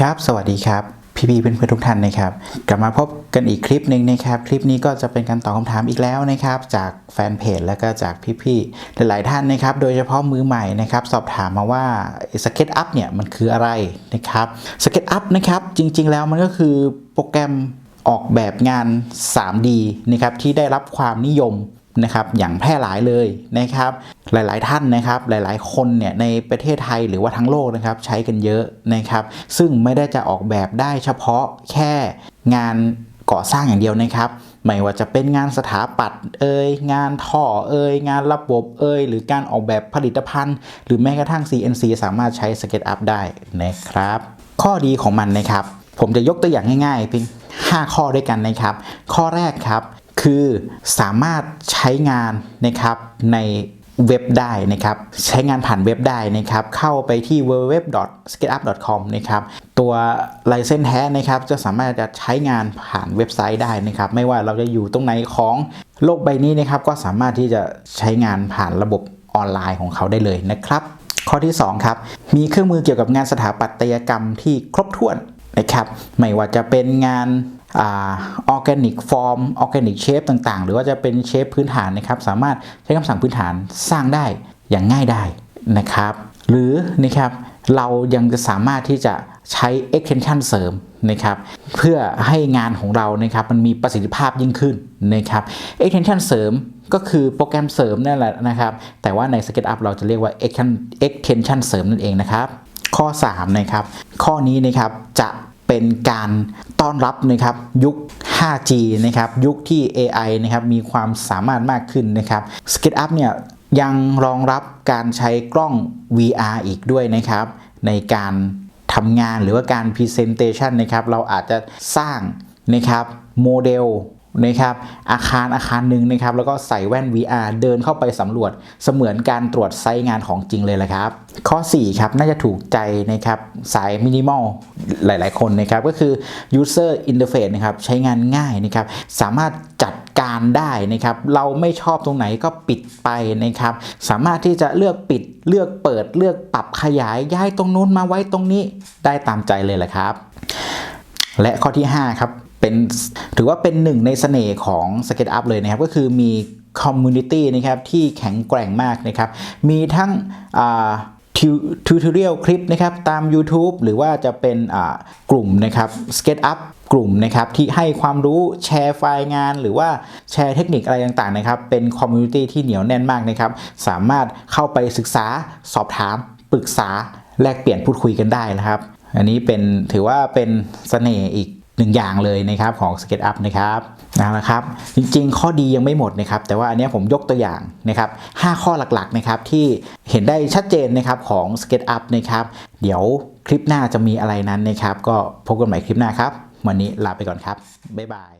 ครับ สวัสดีครับพี่ๆเพื่อนๆทุกท่านนะครับกลับมาพบกันอีกคลิปหนึ่งนะครับ คลิปนี้ก็จะเป็นการตอบคำถามอีกแล้วนะครับ จากแฟนเพจแล้วก็จากพี่ๆหลายๆท่านนะครับ โดยเฉพาะมือใหม่นะครับ สอบถามมาว่า SketchUp เนี่ยมันคืออะไรนะครับ SketchUp นะครับจริงๆแล้วมันก็คือโปรแกรมออกแบบงาน 3D นะครับที่ได้รับความนิยม นะครับอย่างแพร่หลายเลยนะครับหลาย ๆ ท่านนะครับหลายๆ คนเนี่ยในประเทศไทยหรือว่าทั้งโลกนะครับใช้กันเยอะนะครับ ซึ่งไม่ได้จะออกแบบได้เฉพาะแค่งานก่อสร้างอย่างเดียวนะครับไม่ว่าจะเป็นงานสถาปัตย์เอ่ยงานท่อเอ่ยงานระบบเอ่ยหรือการออกแบบผลิตภัณฑ์ หรือแม้กระทั่ง CNC สามารถใช้ SketchUp ได้นะครับ ข้อดีของมันนะครับ ผมจะยกตัวอย่างง่ายๆเพียง5ข้อด้วยกันนะครับ ข้อแรกครับ คือสามารถใช้งานนะครับในเว็บได้นะครับ ใช้งานผ่านเว็บได้นะครับ เข้าไปที่ www.sketchup.com นะครับตัวไลเซนแท้นะครับจะสามารถจะใช้งานผ่านเว็บไซต์ได้นะครับ ไม่ว่าเราจะอยู่ตรงไหนของโลกใบนี้นะครับก็สามารถที่จะใช้งานผ่านระบบออนไลน์ของเขาได้เลยนะครับ ข้อที่ 2 ครับ มีเครื่องมือเกี่ยวกับงานสถาปัตยกรรมที่ครบถ้วนนะครับ ไม่ว่าจะเป็นงาน ออร์แกนิกฟอร์มออร์แกนิกเชฟต่างๆ หรือว่าจะเป็นเชฟพื้นฐานนะครับ สามารถใช้คำสั่งพื้นฐานสร้างได้อย่างง่ายได้นะครับ หรือนะครับเรายังจะสามารถที่จะใช้ extension เสริมนะครับ เพื่อให้งานของเรานะครับมันมีประสิทธิภาพยิ่งขึ้นนะครับ extension เสริมก็คือโปรแกรมเสริมนั่นแหละนะครับ แต่ว่าใน SketchUp เราจะเรียกว่า extension เสริมนั่นเองนะครับ ข้อ 3 นะครับ ข้อนี้นะครับจะ เป็นการต้อนรับนะครับยุค 5G นะครับยุคที่ AI นะครับมีความสามารถมากขึ้นนะครับ SketchUp เนี่ยยังรองรับการใช้กล้อง VR อีกด้วยนะครับ ในการทำงานหรือว่าการ Presentation นะครับเราอาจจะสร้างนะครับโมเดล นะครับอาคารอาคารหนึ่งนะครับแล้วก็ใส่แว่น VR เดินเข้าไปสำรวจเสมือนการตรวจไซต์งานของจริงเลยแหละครับ ข้อ 4 ครับน่าจะถูกใจนะครับสายมินิมอลหลายๆ คนนะครับก็คือ user interface นะครับใช้งานง่ายนะครับสามารถจัดการได้นะครับเราไม่ชอบตรงไหนก็ปิดไปนะครับสามารถที่จะเลือกปิดเลือกเปิดเลือกปรับขยายย้ายตรงนู้นมาไว้ตรงนี้ได้ตามใจเลยแหละครับ และข้อที่ 5 ครับ เป็นถือว่าเป็นหนึ่งในเสน่ห์ของ SketchUp เลยนะครับ ก็คือมีคอมมูนิตี้นะครับที่แข็งแกร่งมากนะครับ มีทั้งทูตอเรียลคลิปนะครับตาม YouTube หรือว่าจะเป็นกลุ่มนะครับ SketchUp กลุ่มนะครับที่ให้ความรู้แชร์ไฟล์งาน หรือว่าแชร์เทคนิคอะไรต่างๆนะครับ เป็นคอมมูนิตี้ที่เหนียวแน่นมากนะครับ สามารถเข้าไปศึกษาสอบถาม ปรึกษาแลกเปลี่ยนพูดคุยกันได้นะครับ อันนี้เป็นถือว่าเป็นเสน่ห์อีก หนึ่งอย่างเลยนะครับของ SketchUp นะครับนะครับจริงๆ ข้อดียังไม่หมดนะครับแต่ว่าอันนี้ผมยกตัวอย่างนะครับ5ข้อหลักๆนะครับที่เห็นได้ชัดเจนนะครับของ SketchUp นะครับเดี๋ยวคลิปหน้าจะมีอะไรนั้นนะครับ ก็พบกันใหม่คลิปหน้าครับ วันนี้ลาไปก่อนครับ บ๊ายบาย